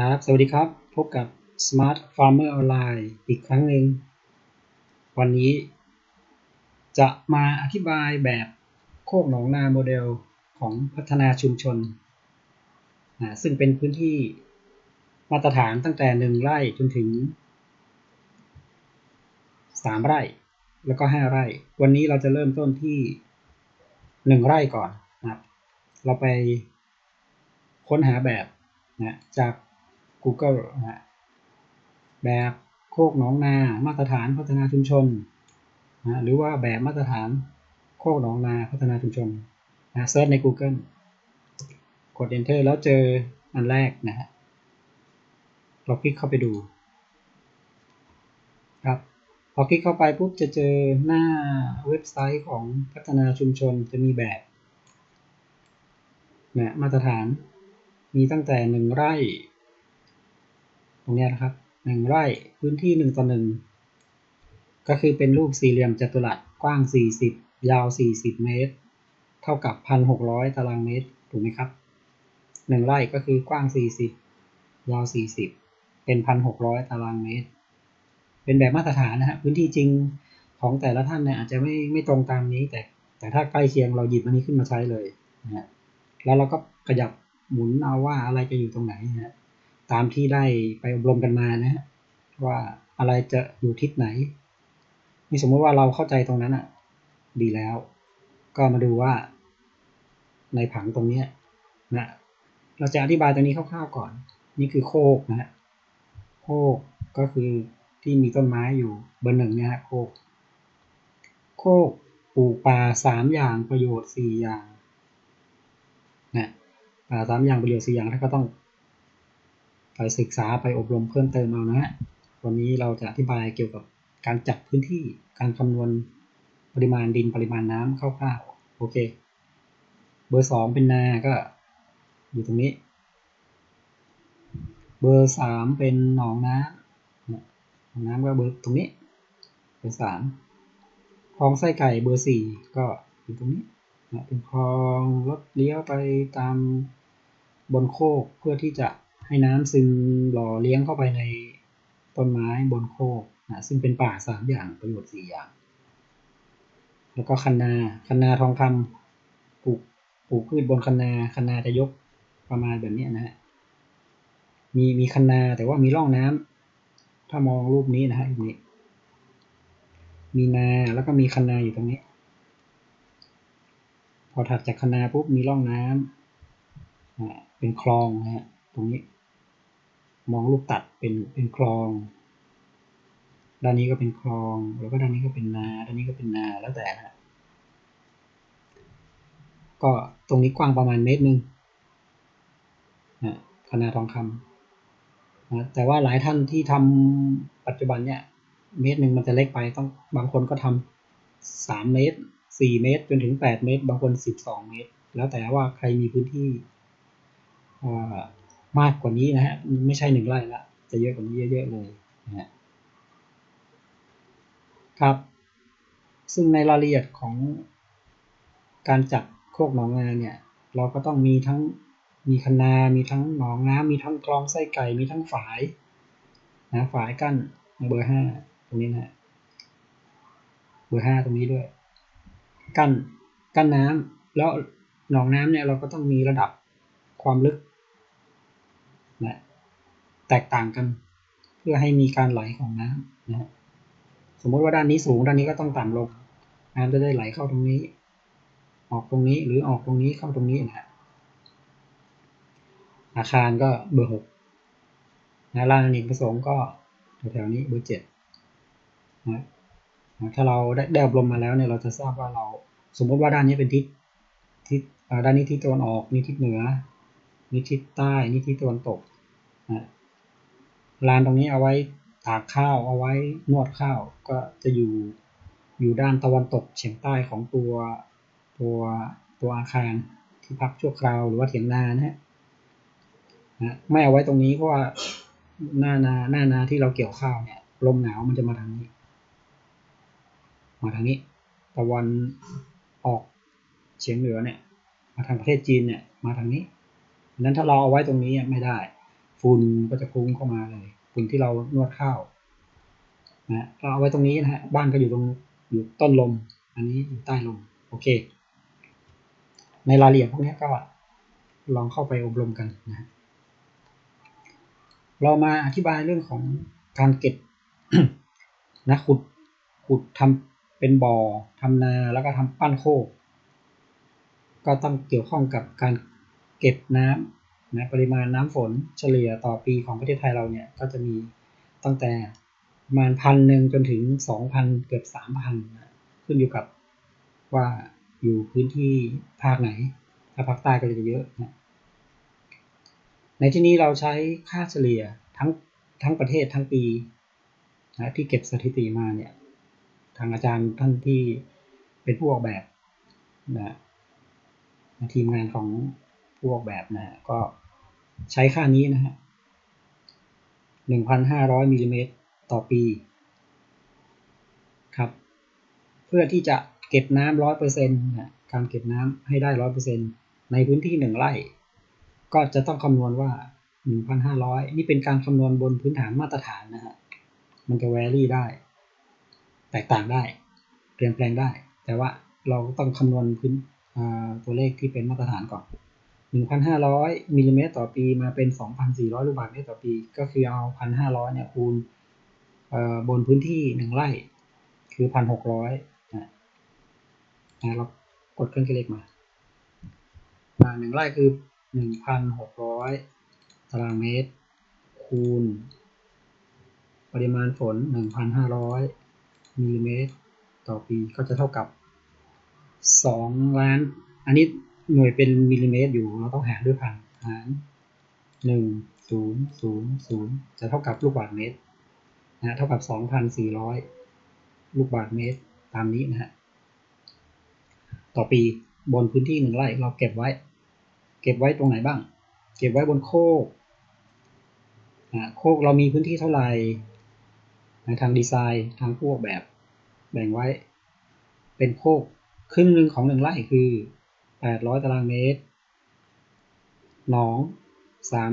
ครับสวัสดีครับ พบกับ Smart Farmer Online อีกครั้งหนึ่ง วันนี้ จะมาอธิบายแบบโคกหนองนาโมเดลของพัฒนาชุมชนนะซึ่งเป็นพื้นที่มาตรฐานตั้งแต่1ไร่จนถึง3ไร่ แล้วก็5ไร่ วันนี้เราจะเริ่มต้นที่1ไร่ก่อนนะครับ เราไปค้นหาแบบนะจาก Google นะแบบโคกหนองนา มาตรฐานพัฒนาชุมชนนะหรือว่าแบบมาตรฐานโคกหนองนาพัฒนาชุมชนนะเซิร์ชใน Google กด Enter แล้วเจออันแรกนะฮะเราคลิกเข้าไปดูครับพอคลิกเข้าไปปุ๊บจะเจอหน้าเว็บไซต์ของพัฒนาชุมชนจะมีแบบนะมาตรฐานมีตั้งแต่หนึ่งไร่ ตรงนี้นะครับหนึ่งไร่พื้นที่หนึ่งต่อหนึ่งก็คือเป็นรูปสี่เหลี่ยมจัตุรัสกว้าง 40 ยาว 40 เมตร เท่ากับ 1,600 ตารางเมตรถูกไหมครับหนึ่งไร่ก็คือกว้าง 40 ยาว 40 เป็น 1,600 ตารางเมตร เป็นแบบมาตรฐานนะฮะพื้นที่จริงของแต่ละท่านเนี่ยอาจจะไม่ไม่ตรงตามนี้ แต่แต่ถ้าใกล้เคียงเราหยิบอันนี้ขึ้นมาใช้เลยนะฮะแล้วเราก็ขยับหมุนเอาว่าอะไรจะอยู่ตรงไหนนะฮะ ตามที่ได้ไปอบรมกันมานะฮะว่าอะไรจะอยู่ทิศไหน นี่สมมติว่าเราเข้าใจตรงนั้นอะ ดีแล้ว ก็มาดูว่า ในผังตรงนี้นะเราจะอธิบายตรงนี้คร่าวๆก่อน นี่คือโคกนะฮะโคกก็คือที่มีต้นไม้อยู่เบอร์หนึ่งเนี่ยฮะโคกโคกปลูกป่าสามอย่างประโยชน์สี่อย่างนะป่าสามอย่างประโยชน์สี่อย่างถ้าก็ต้อง ไปศึกษาไปอบรมเพิ่มเติมเอานะฮะวันนี้เราจะอธิบายเกี่ยวกับการจัดพื้นที่การคำนวณปริมาณดินปริมาณน้ำคร่าวๆโอเค เบอร์สองเป็นนาก็อยู่ตรงนี้ เบอร์สามเป็นหนองน้ำหนองน้ำก็เบอร์ตรงนี้ เบอร์สามคลองไส้ไก่เบอร์สี่ก็อยู่ตรงนี้เป็นคลองรถเลี้ยวไปตามบนโคกเพื่อที่จะ ให้น้ำซึมหล่อเลี้ยงเข้าไปในต้นไม้บนโคกนะซึ่งเป็นป่าสามอย่างประโยชน์สี่อย่าง แล้วก็คันนาคันนาทองคำปลูกปลูกพืชบนคันนาคันนาจะยกประมาณแบบนี้นะฮะมีมีคันนาแต่ว่ามีร่องน้ำถ้ามองรูปนี้นะฮะนี้มีนาแล้วก็มีคันนาอยู่ตรงนี้ พอถัดจากคันนาปุ๊บมีร่องน้ำเป็นคลองนะฮะตรงนี้ มองลูกตัดเป็นเป็นคลอง ด้านนี้ก็เป็นคลอง แล้วก็ด้านนี้ก็เป็นนา ด้านนี้ก็เป็นนา แล้วแต่นะก็ตรงนี้กว้างประมาณเมตรหนึ่งนะคณะทองคำนะแต่ว่าหลายท่านที่ทำปัจจุบันเนี่ย เมตรหนึ่งมันจะเล็กไปต้องบางคนก็ทำสามเมตรสี่เมตร จนถึงแปดเมตร บางคนสิบสองเมตร แล้วแต่ว่าใครมีพื้นที่ มากกว่านี้นะฮะไม่ใช่หนึ่งไร่ละจะเยอะกว่านี้เยอะๆเลยนะฮะครับ ซึ่งในรายละเอียดของการจัดโคกหนองนาเนี่ย เราก็ต้องมีทั้งมีคนา มีทั้งหนองน้ำมีทั้งคลองไส้ไก่ มีทั้งฝายนะฝายกั้นเบอร์ห้าตรงนี้นะเบอร์ห้าตรงนี้ด้วย กั้นกั้นน้ำแล้วหนองน้ำเนี่ยเราก็ต้องมีระดับความลึก นะแตกต่างกัน เพื่อให้มีการไหลของน้ำนะสมมติว่าด้านนี้สูงด้านนี้ก็ต้องต่ำลงน้ำจะได้ไหลเข้าตรงนี้ ออกตรงนี้หรือออกตรงนี้เข้าตรงนี้นะอาคารก็เบอร์หกนะลานอเนกประสงค์ก็แถวๆนี้เบอร์เจ็ดนะถ้าเราได้ได้อบรมมาแล้วเนี่ยเราจะทราบว่าเราสมมติว่าด้านนี้เป็นทิศทิศด้านนี้ทิศตะวันออกนี่ทิศเหนือ นี่ทิศใต้นี่ทิศตะวันตกลานตรงนี้เอาไว้ตากข้าวเอาไว้นวดข้าวก็จะอยู่อยู่ด้านตะวันตกเฉียงใต้ของตัวตัวตัวอาคารที่พักชั่วคราวหรือว่าเถียงนานะฮะนะไม่เอาไว้ตรงนี้เพราะว่าหน้านาหน้านาที่เราเกี่ยวข้าวเนี่ยลมหนาวมันจะมาทางนี้ มาทางนี้ตะวันออกเฉียงเหนือเนี่ย มาทางประเทศจีนเนี่ยมาทางนี้ นั้นถ้าเราเอาไว้ตรงนี้ไม่ได้ ฝุ่นก็จะคุ้งเข้ามาเลย ฝุ่นที่เรานวดข้าวนะเราเอาไว้ตรงนี้นะฮะ บ้านก็อยู่ตรงอยู่ต้นลม อันนี้อยู่ใต้ลม โอเค ในรายละเอียดพวกนี้ก็ลองเข้าไปอบรมกันนะ เรามาอธิบายเรื่องของการเก็บนะขุดขุดทำเป็นบ่อทำนาแล้วก็ทำปั้นโคก ก็ต้องเกี่ยวข้องกับการ เก็บน้ำนะปริมาณน้ำฝนเฉลี่ยต่อปีของประเทศไทยเราเนี่ยก็จะมีตั้งแต่ประมาณพันหนึ่งจนถึงสองพันเกือบสามพันขึ้นอยู่กับว่าอยู่พื้นที่ภาคไหน ถ้าภาคใต้ก็จะเยอะนะในที่นี้เราใช้ค่าเฉลี่ยทั้งทั้งประเทศทั้งปีนะที่เก็บสถิติมาเนี่ยทางอาจารย์ท่านที่เป็นผู้ออกแบบนะทีมงานของ ผู้ออกแบบนะก็ใช้ค่านี้นะฮะ1,500มิลลิเมตรต่อปีครับ เพื่อที่จะเก็บน้ำร้อยเปอร์เซ็นต์นะการเก็บน้ำให้ได้ร้อยเปอร์เซ็นต์ในพื้นที่หนึ่งไร่ ก็จะต้องคำนวณว่า1,500นี่เป็นการคำนวณบนพื้นฐานมาตรฐานนะฮะมันจะแวรี่ได้ แตกต่างได้ เปลี่ยนแปลงได้ แต่ว่าเราต้องคำนวณพื้นตัวเลขที่เป็นมาตรฐานก่อน 1,500มิลลิเมตรต่อปีมาเป็น 2,400 ลูกบาศก์เมตรต่อปี ก็คือเอา 1,500 เนี่ยคูณบนพื้นที่ 1 ไร่ คือ 1,600นะเรากดเครื่องคิดเลขมาหนึ่งไร่คือ 1,600 ตารางเมตร คูณ ปริมาณฝน 1,500มิลลิเมตรต่อปีก็จะเท่ากับ 2 ล้าน อันนี้ หน่วยเป็นมิลลิเมตรอยู่เราต้องหารด้วยพันหารหนึ่งศูนย์ศูนย์ศูนย์จะเท่ากับลูกบาศก์เมตรนะเท่ากับสองพันสี่ร้อยลูกบาศก์เมตรตามนี้นะฮะต่อปีบนพื้นที่หนึ่งไร่เราเก็บไว้ เก็บไว้ตรงไหนบ้าง เก็บไว้บนโคกนะโคกเรามีพื้นที่เท่าไหร่ทางดีไซน์ทางผู้ออกแบบแบ่งไว้ เป็นโคกครึ่งหนึ่งของหนึ่งไร่คือ 800 ตารางเมตร หนอง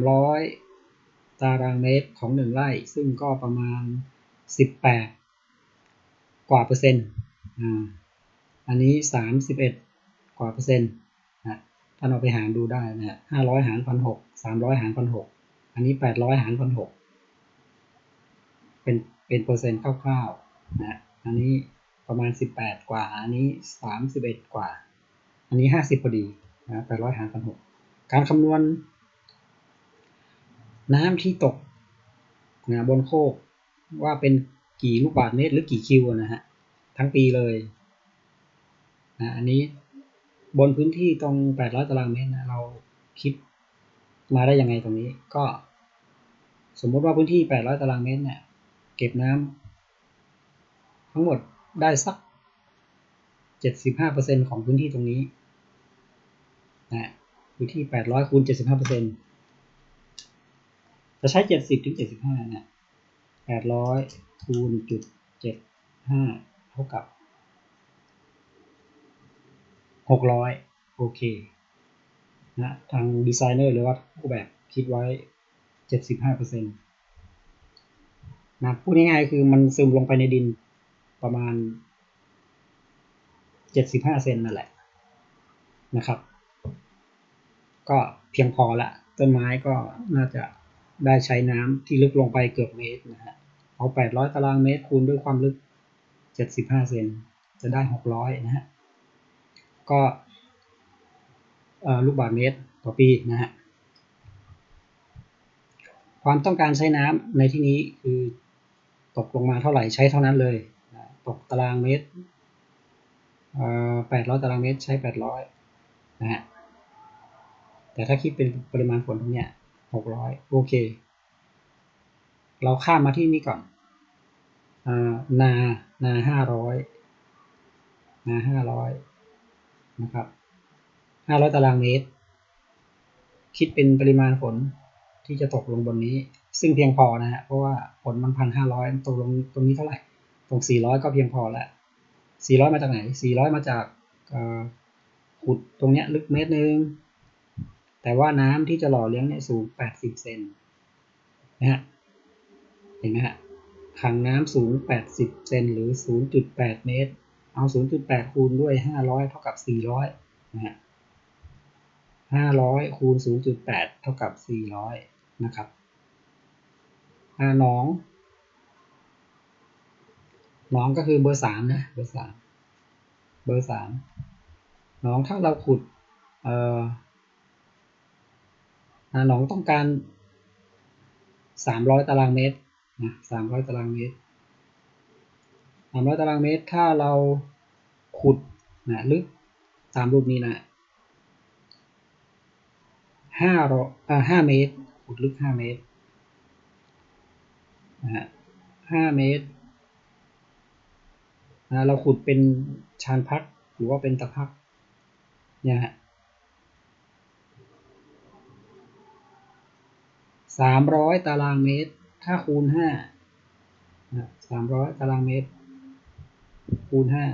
300 ตารางเมตรของ 1 ไร่ ซึ่งก็ประมาณ 18 กว่าเปอร์เซ็นต์ อันนี้ 31 กว่าเปอร์เซ็นต์นะท่านเอาไปหารดูได้นะฮะ500 หารพันหก300 หารพันหกอันนี้ 800 หารพันหกเป็นเป็นเปอร์เซ็นต์คร่าวๆนะ อันนี้ประมาณ 18 กว่า อันนี้ 31 กว่า อันนี้ห้าสิบพอดีนะแปดร้อยหารพันหกการคำนวณ น้ำที่ตกนะบนโคกว่าเป็นกี่ลูกบาศก์เมตรหรือกี่คิวนะฮะทั้งปีเลยนะอันนี้บนพื้นที่ตรงแปดร้อยตารางเมตรนะเราคิดมาได้ยังไงตรงนี้ ก็สมมติว่าพื้นที่แปดร้อยตารางเมตรเนี่ยเก็บน้ำทั้งหมดได้สักเจ็ดสิบห้าเปอร์เซ็นของพื้นที่ตรงนี้ นะอยู่ที่แปดร้อยคูณเจ็ดสิบห้าเปอร์เซ็นจะใช้เจ็ดสิบถึงเจ็ดสิบห้าเนี่ยแปดร้อยคูณจุดเจ็ดห้าเท่ากับหกร้อยโอเคนะทางดีไซเนอร์หรือว่าผู้แบบคิดไว้เจ็ดสิบห้าเปอร์เซ็นต์นะพูดง่ายๆคือมันซึมลงไปในดินประมาณเจ็ดสิบห้าเซนนั่นแหละนะครับ ก็เพียงพอละ ต้นไม้ก็น่าจะได้ใช้น้ำที่ลึกลงไปเกือบเมตรนะฮะเอา800ตารางเมตรคูณด้วยความลึก 75 เซนจะได้ 600 นะฮะ ก็ลูกบาศเมตรต่อปีนะฮะ ความต้องการใช้น้ำในที่นี้คือตกลงมาเท่าไหร่ใช้เท่านั้นเลย ตกตารางเมตร800 ตารางเมตรใช้ 800 นะฮะ แต่ถ้าคิดเป็นปริมาณฝนตรงเนี้ยหกร้อยโอเค เราข้ามมาที่นี่ก่อนนานาห้าร้อยนาห้าร้อยนะครับห้าร้อยตารางเมตร คิดเป็นปริมาณฝนที่จะตกลงบนนี้ ซึ่งเพียงพอนะฮะเพราะว่าฝนมันพันห้าร้อยตกลงตรงนี้เท่าไหร่ ตรงสี่ร้อยก็เพียงพอแล้วสี่ร้อยมาจากไหนสี่ร้อยมาจากขุดตรงเนี้ยลึกเมตรหนึ่ง แต่ว่าน้ำที่จะหล่อเลี้ยงเนี่ยสูง 80 เซนนะฮะเห็นไหมฮะขังน้ำสูง 80 เซนหรือ 0.8 เมตร เอา 0.8 คูณด้วย 500 เท่ากับ 400นะฮะ500 คูณ 0.8 เท่ากับ 400 นะครับอ่าหนองหนองก็คือเบอร์สามนะ เบอร์สามเบอร์สามหนองถ้าเราขุด เอ่อ หนองต้องการ300ตารางเมตรนะ300ตารางเมตร300ตารางเมตร ถ้าเราขุดนะลึกตามรูปนี้นะห้าร้อยอ่าห้าเมตร ขุดลึกห้าเมตรนะฮะห้าเมตรนะเราขุดเป็นชานพักหรือว่าเป็นตะพักเนี่ยฮะ สามร้อยตารางเมตร ถ้าคูณห้าสามร้อยตารางเมตร คูณห้า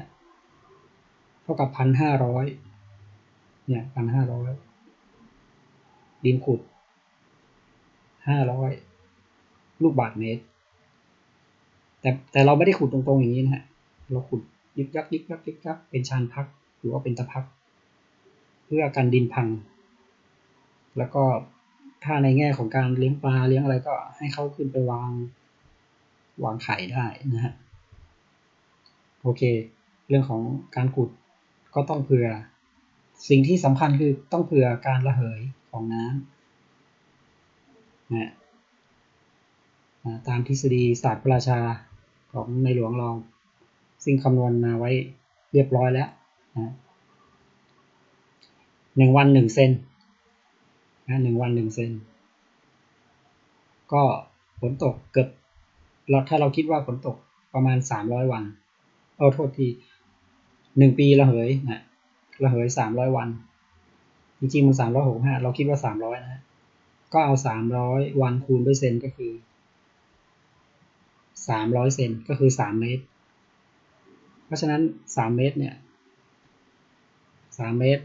เท่ากับพันห้าร้อยเนี่ยพันห้าร้อยดินขุดห้าร้อยลูกบาทเมตร แต่แต่เราไม่ได้ขุดตรงๆอย่างนี้นะฮะ เราขุดยึกยักยึกยักยึกยักเป็นชานพักหรือว่าเป็นตะพัก เพื่อกันดินพัง แล้วก็ ถ้าในแง่ของการเลี้ยงปลาเลี้ยงอะไรก็ให้เขาขึ้นไปวาง วางไข่ได้นะฮะโอเค เรื่องของการขุดก็ต้องเผื่อ สิ่งที่สำคัญคือต้องเผื่อการระเหยของน้ำนะตามทฤษฎีศาสตร์พระราชาของในหลวงเรา ซึ่งคำนวณมาไว้เรียบร้อยแล้วนะหนึ่งวันหนึ่งเซน นะหนึ่งวันหนึ่งเซนก็ฝนตกเกือบเราถ้าเราคิดว่าฝนตกประมาณสามร้อยวันเอาโทษทีหนึ่งปีระเหยนะระเหยสามร้อยวัน จริงๆมันสามร้อยหกห้าเราคิดว่าสามร้อยนะก็เอาสามร้อยวันคูณด้วยเซนก็คือสามร้อยเซนก็คือสามเมตร เพราะฉะนั้นสามเมตรเนี่ยสามเมตร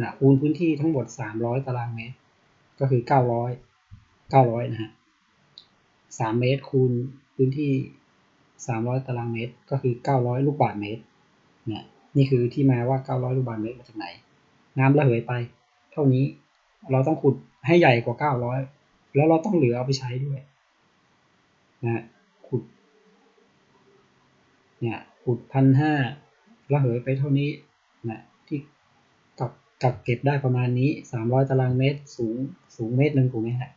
นะคูณพื้นที่ทั้งหมดสามร้อยตารางเมตร ก็คือเก้าร้อยเก้าร้อยนะฮะสามเมตรคูณพื้นที่สามร้อยตารางเมตร ก็คือเก้าร้อยลูกบาศก์เมตรเนี่ยนี่คือที่มาว่าเก้าร้อยลูกบาศก์เมตรมาจากไหน น้ำระเหยไป เท่านี้ เราต้องขุดให้ใหญ่กว่าเก้าร้อยแล้วเราต้องเหลือเอาไปใช้ด้วย นะขุด เนี่ย ขุดพันห้าระเหยไปเท่านี้ นะ กักเก็บได้ประมาณนี้สามร้อยตารางเมตรสูงสูงเมตรหนึ่งถูกไหมฮะ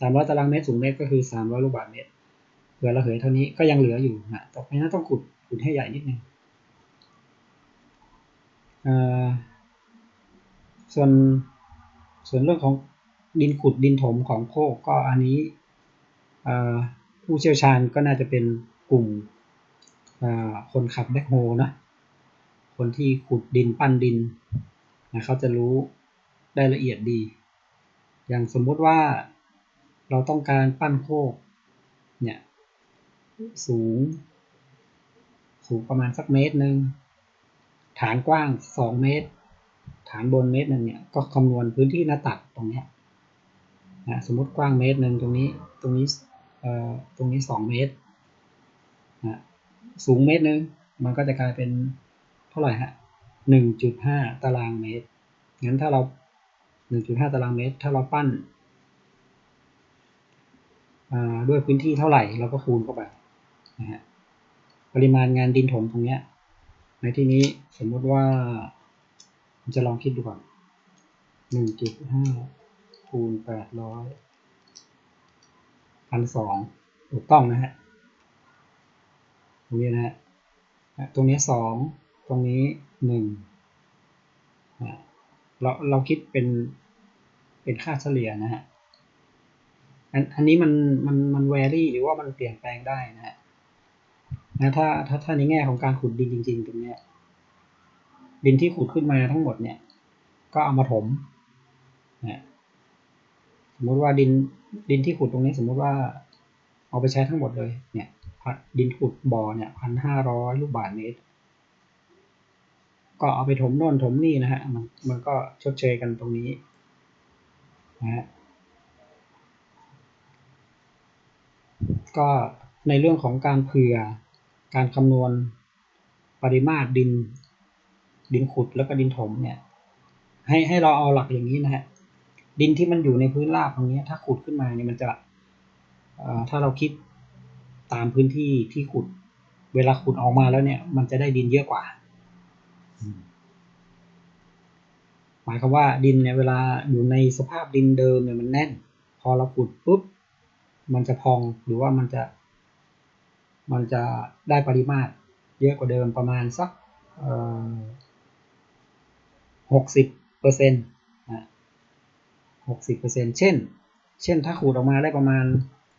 สามร้อยตารางเมตรสูงเมตรก็คือสามร้อยลูกบาศก์เมตรเหลือระเหยเท่านี้ก็ยังเหลืออยู่นะต่อไปนั้นต้องขุดขุดให้ใหญ่นิดนึงส่วนส่วนเรื่องของดินขุดดินถมของโคกก็อันนี้ผู้เชี่ยวชาญก็น่าจะเป็นกลุ่มคนขับแบ็คโฮนะคนที่ขุดดินปั้นดิน นะเขาจะรู้ได้ละเอียดดี อย่างสมมติว่าเราต้องการปั้นโคกเนี่ยสูง สูงประมาณสักเมตรหนึ่งฐานกว้าง 2 เมตร ฐานบนเมตรหนึ่งเนี่ยก็คำนวณพื้นที่หน้าตัดตรงนี้นะสมมติกว้างเมตรหนึ่งตรงนี้ตรงนี้เอ่อตรงนี้ 2 เมตรนะสูงเมตรหนึ่งมันก็จะกลายเป็นเท่าไหร่ฮะ 1.5 ตารางเมตร งั้นถ้าเรา 1.5 ตารางเมตร ถ้าเราปั้นด้วยพื้นที่เท่าไหร่เราก็คูณเข้าไปนะฮะ ปริมาณงานดินถมตรงเนี้ย ในที่นี้สมมติว่าจะลองคิดดูก่อน 1.5 คูณ 800 พันสองถูกต้องนะฮะ ตรงนี้นะฮะ ตรงนี้สอง ตรงนี้ หนึ่งเราเราคิดเป็นเป็นค่าเฉลี่ยนะฮะอันอันนี้มันมันมันแวรี่หรือว่ามันเปลี่ยนแปลงได้นะฮะนะถ้าถ้าถ้าในแง่ของการขุดดินจริง ๆ ตรงนี้ยดินที่ขุดขึ้นมาทั้งหมดเนี่ย ก็เอามาถมนะสมมุติว่าดินดินที่ขุดตรงนี้สมมุติว่า เอาไปใช้ทั้งหมดเลย เนี่ยดินขุดบ่อเนี่ยพันห้าร้อยลูกบาศก์เมตร ก็เอาไปถมโน่นถมนี่นะฮะมันมันก็ชดเชยกันตรงนี้นะฮะก็ในเรื่องของการเผื่อการคำนวณปริมาตรดิน ดินขุดแล้วก็ดินถมเนี่ย ให้ให้เราเอาหลักอย่างนี้นะฮะดินที่มันอยู่ในพื้นราบตรงนี้ถ้าขุดขึ้นมาเนี่ยมันจะถ้าเราคิดตามพื้นที่ที่ขุด เวลาขุดออกมาแล้วเนี่ย มันจะได้ดินเยอะกว่า หมายความว่าดินเนี่ยเวลาอยู่ในสภาพดินเดิมเนี่ยมันแน่น พอเราขุดปุ๊บมันจะพองหรือว่ามันจะ มันจะได้ปริมาตร เยอะกว่าเดิมประมาณสักหกสิบเปอร์เซ็นต์หกสิบเปอร์เซ็นต์เช่น เช่นถ้าขูดออกมาได้ประมาณ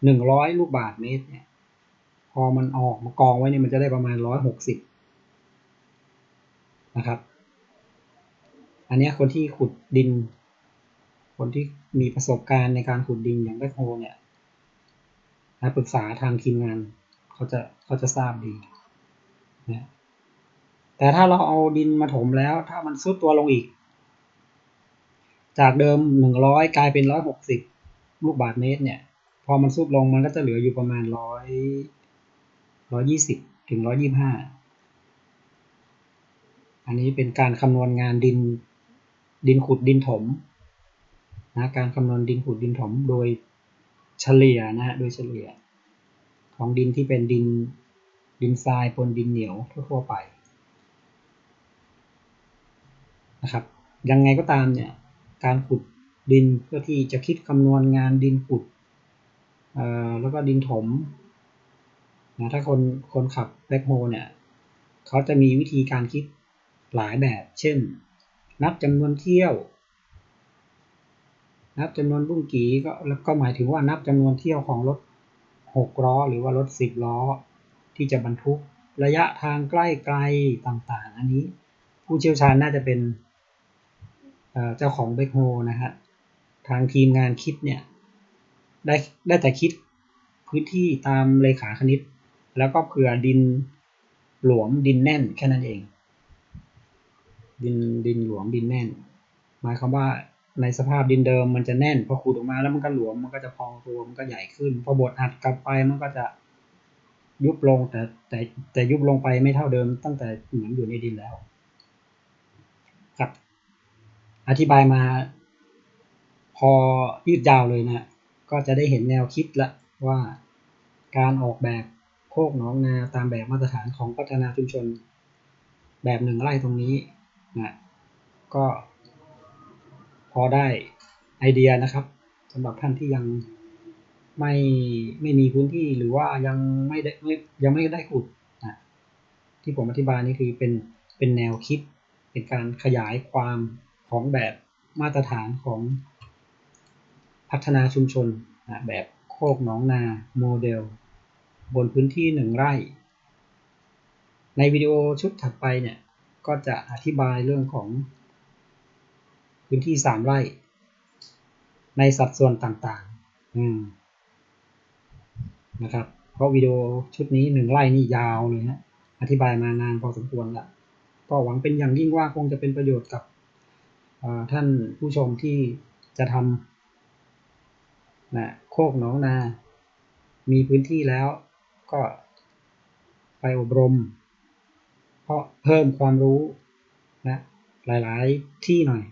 หนึ่งร้อยลูกบาทเมตรเนี่ย พอมันออกมากองไว้เนี่ยมันจะได้ประมาณร้อยหกสิบ นะครับ อันนี้คนที่ขุดดิน คนที่มีประสบการณ์ในการขุดดินอย่างแบคโฮเนี่ยนะปรึกษาทางทีมงานเขาจะเขาจะทราบดีนะแต่ถ้าเราเอาดินมาถมแล้ว ถ้ามันซุดตัวลงอีก จากเดิมหนึ่งร้อยกลายเป็นร้อยหกสิบลูกบาทเมตรเนี่ย พอมันซุดลงมันก็จะเหลืออยู่ประมาณร้อยร้อยี่สิบถึงร้อยี่ห้า อันนี้เป็นการคำนวณงานดินดินขุดดินถมนะการคำนวณดินขุดดินถมโดยเฉลี่ยนะฮะโดยเฉลี่ย ของดินที่เป็นดินดินทรายปนดินเหนียวทั่วไปนะครับยังไงก็ตามเนี่ยการขุดดินเพื่อที่จะคิดคำนวณงานดินขุดแล้วก็ดินถมนะถ้าคนคนขับแบ็คโฮเนี่ยเขาจะมีวิธีการคิด หลายแบบ เช่น นับจำนวนเที่ยว นับจำนวนบุ้งกีก็แล้วก็หมายถึงว่านับจำนวนเที่ยวของรถหกล้อ หรือว่ารถสิบล้อ ที่จะบรรทุกระยะทางใกล้ไกลต่างๆ อันนี้ ผู้เชี่ยวชาญน่าจะเป็นเจ้าของเบคโฮนะฮะทางทีมงานคิดเนี่ยได้ได้แต่คิดพื้นที่ตามเลขาคณิต แล้วก็เผื่อดินหลวมดินแน่นแค่นั้นเอง ดินดินหลวมดินแน่น หมายความว่าในสภาพดินเดิมมันจะแน่นพอขูดออกมาแล้วมันก็หลวมมันก็จะพองตัวมันก็ใหญ่ขึ้น พอบดอัดกลับไปมันก็จะยุบลงแต่แต่แต่ยุบลงไปไม่เท่าเดิม ตั้งแต่เหมือนอยู่ในดินแล้ว ครับ อธิบายมา พอยืดยาวเลยนะก็จะได้เห็นแนวคิดละว่าการออกแบบโคกหนองนาตามแบบมาตรฐานของพัฒนาชุมชน แบบหนึ่งไร่ตรงนี้ นะก็พอได้ไอเดียนะครับสำหรับท่านที่ยังไม่ไม่มีพื้นที่หรือว่ายังไม่ได้ยังไม่ได้ขุดนะที่ผมอธิบายนี่คือเป็นเป็นแนวคิด เป็นการขยายความของแบบมาตรฐานของพัฒนาชุมชนนะแบบโคกหนองนาโมเดล บนพื้นที่หนึ่งไร่ ในวิดีโอชุดถัดไปเนี่ย ก็จะอธิบายเรื่องของพื้นที่สามไร่ ในสัดส่วนต่างๆนะครับ เพราะวิดีโอชุดนี้หนึ่งไร่นี่ยาวเลยฮะอธิบายมานานพอสมควรละก็หวังเป็นอย่างยิ่งว่าคงจะเป็นประโยชน์กับท่านผู้ชมที่จะทำนะโคกหนองนา มีพื้นที่แล้วก็ไปอบรม เพราะเพิ่มความรู้นะหลายๆที่หน่อย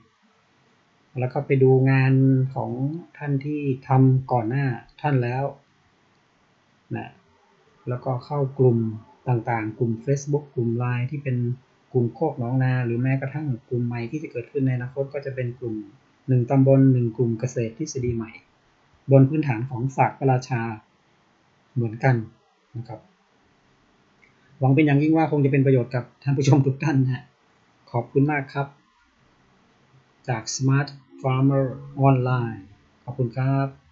แล้วก็ไปดูงานของท่านที่ทำก่อนหน้าท่านแล้วนะแล้วก็เข้ากลุ่มต่างๆ กลุ่ม Facebook กลุ่ม Line ที่เป็นกลุ่มโคกหนองนา หรือแม้กระทั่งกลุ่มใหม่ที่จะเกิดขึ้นในอนาคตก็จะเป็นกลุ่มหนึ่งตำบลหนึ่งกลุ่มเกษตรทฤษฎีใหม่ บนพื้นฐานของศาสตร์ราชาเหมือนกันนะครับ หวังเป็นอย่างยิ่งว่าคงจะเป็นประโยชน์กับท่านผู้ชมทุกท่านนะขอบคุณมากครับ จาก Smart Farmer Online ขอบคุณครับ